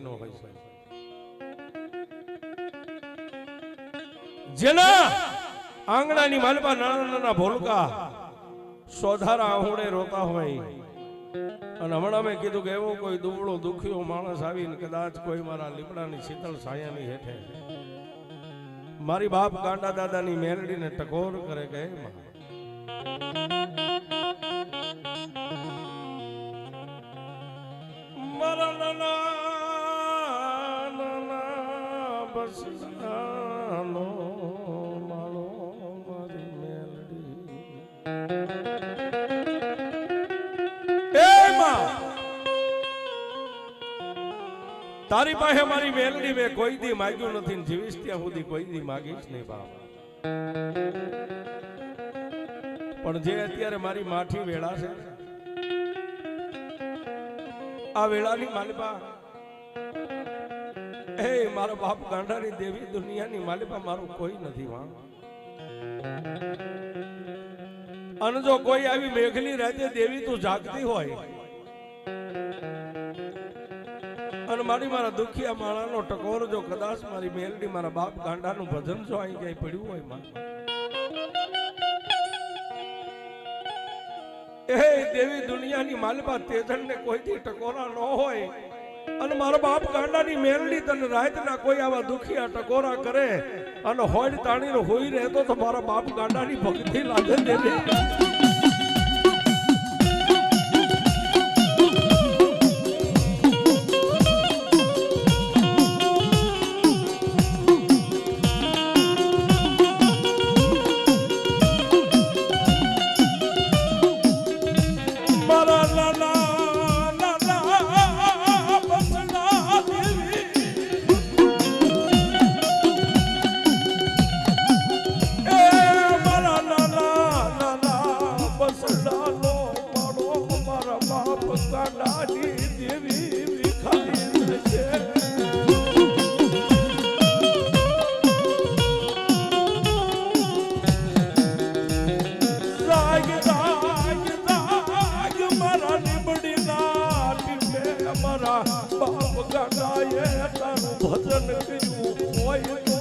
નો હોય છે. જેના આંગણાની માલમાં નાના નાના ભોલકા સોધારા આહુડે રોતા હોય. અને હમણાં મેં કીધું કે એવો કોઈ દુબળો, દુખ્યો માણસ આવીને કદાચ કોઈ મારા લીમડાની શીતળ સાયાની હેઠે મારી બાપ ગાંડા દાદાની મેલડીને ટકોર કરે કે મારા નાના તારી પાસે મારી વેલડી મેં કોઈ દી માગ્યું નથી જીવીશ ત્યાં સુધી કોઈ દી માગીશ નહીં બાપ. પણ જે અત્યારે મારી માઠી વેળા છે, આ વેળાની માલિપા, એ મારો બાપ ગાંડાની દેવી દુનિયાની માલિપા મારું કોઈ નથી વાં. અને જો કોઈ આવી મેઘની રાતે દેવી તું જાગતી હોય મારી મારા દુખિયા માળાનો ટકોર જો કદાચ મારી મેલડી મારા બાપ ગાંડાનું ભજન જો અહીં ક્યાંય પડ્યું હોયમાં. એ દેવી દુનિયાની માલિપા તેજણને કોઈથી ટકોરા ન હોય. અને મારા બાપ ગાંડાની મેલડી તને રાતના કોઈ આવા દુખિયા ટકોરા કરે અને હોડ તાણીનો હોઈ રહેતો તો મારા બાપ ગાંડાની ભક્તિ લાગે દેવી. મારા બાપ ગાડાએ તારું ભજન કર્યું હોય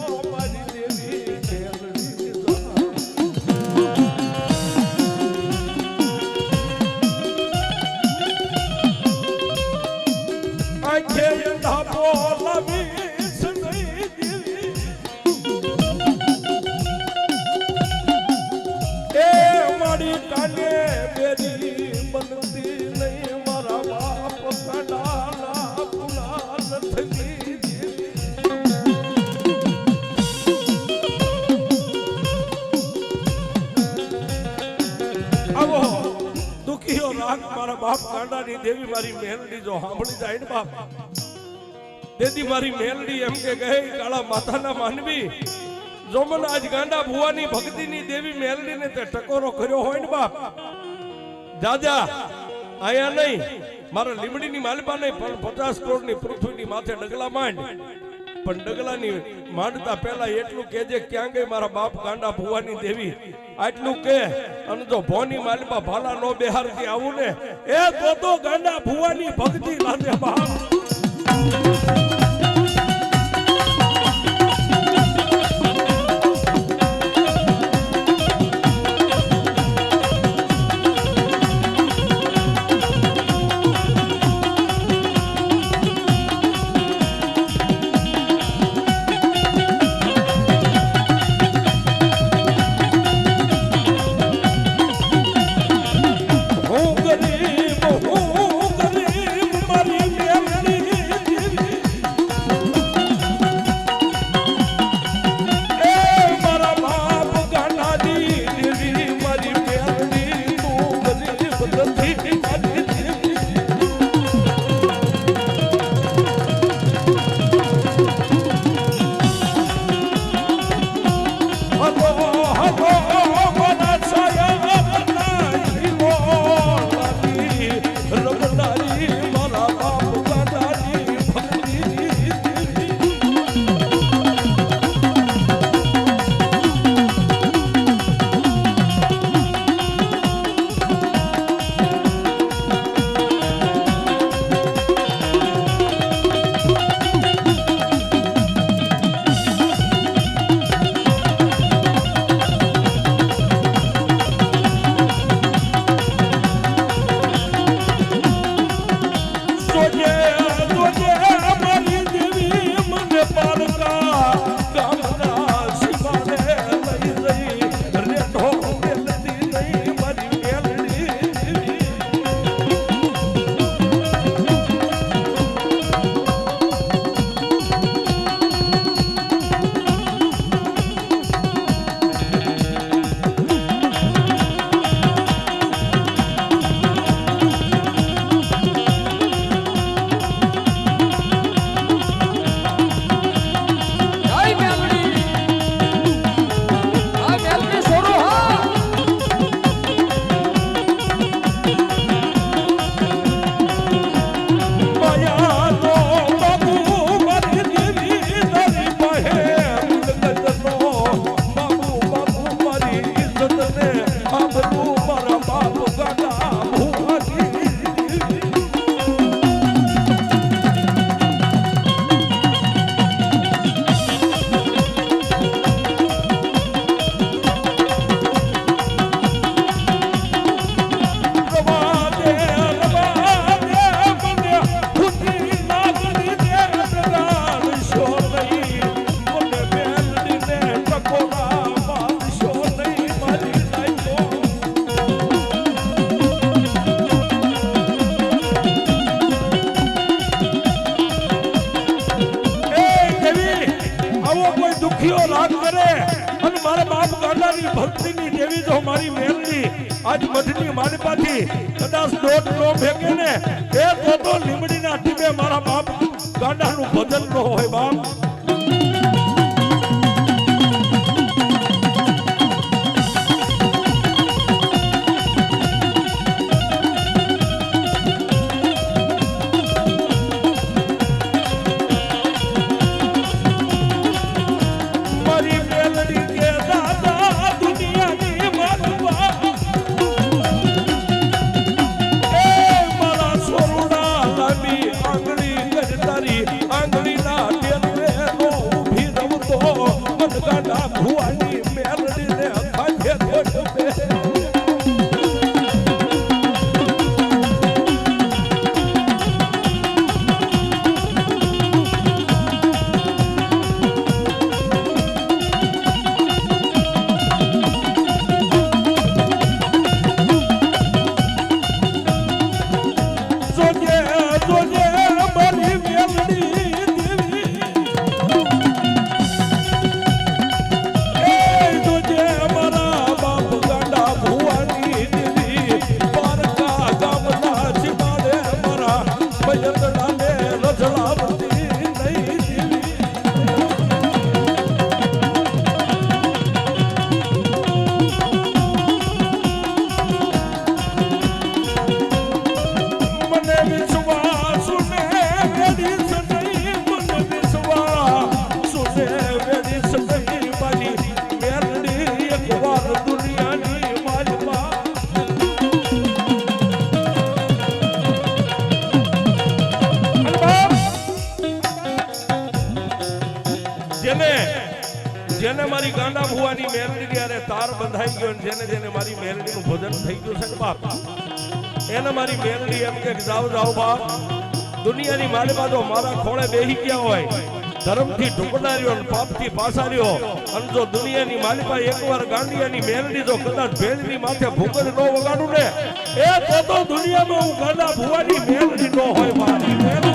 દુખીઓ રાગ મારા બાપ કાંડાની દેવી મારી મેલડી જો સાંભળી જાય ને બાપ. તેથી મારી મેલડી એમ કે કહે, કાળા માતાના માનવી, જો મને આજ ગાંડા ભુવાની ભક્તિની દેવી મેલડીને તે ટકોરો કર્યો હોય ને બાપ. જાજા આયા નહીં. મારા લીમડીની માલપા નહીં, પણ પચાસ કરોડની પૃથ્વીની માથે ડગલા માંડ. પણ ડગલાની માંડતા પહેલા એટલું કે જે ક્યાં ગઈ મારા બાપ ગાંડા ભુવાની દેવી. આટલું કે, અને જો ભોની માલમાં ભાલા નો બેહારથી આવું ને, એ તો ગાંડા ભુવાની ભક્તિ લાદે બાપ. Baba. ભક્તિની દેવી જો મારી મેલની આજ મઠની માનપાથી કદાચ દોઢ નો ભેગે ને, એ તો લીમડીના ટીમે મારા જેને મારી ગાંડા ભુવાની મેલડી ત્યારે તાર બંધાઈ ગયો જેને જેને મારી મેરડીનું ભજન થઈ ગયું છે બાપ, એને મારી મેલડી એમ કે, જાઓ જાઓ બાપ, દુનિયાની માલિકા તો મારા ખોળે બેહી ગયા હોય, ધર્મથી ઢુકનાર્યો અને પાપથી પાસાર્યો. અને જો દુનિયાની માલિકા એકવાર ગાંડિયાની મેલડી જો કદાચ ભેળની માથે ભૂગર નો વગાડું ને, એ તો દુનિયામાં હું ગાંડા ભુવાની મેલડી નો હોય મારી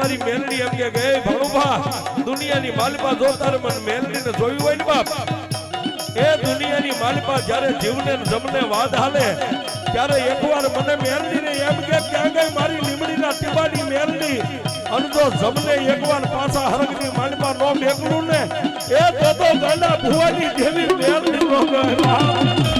મારી મેલડી એમ કે ગઈ ભણુભા દુનિયાની માલિપા જો તારે મને મેલડીને જોયું હોય ને બાપ? એ દુનિયાની માલિપા જ્યારે જીવને જમને વાદ હાલે, ત્યારે એકવાર મને મેલડીને એમ કે ક્યાં ગઈ મારી લીમડીના ટીબાની મેલડી? અને જો જમને એકવાર પાછા હરગની માલિપા નો મેકલું ને, એ તો ગાંડા ભુવાની જેવી મેલડી નો ગઈ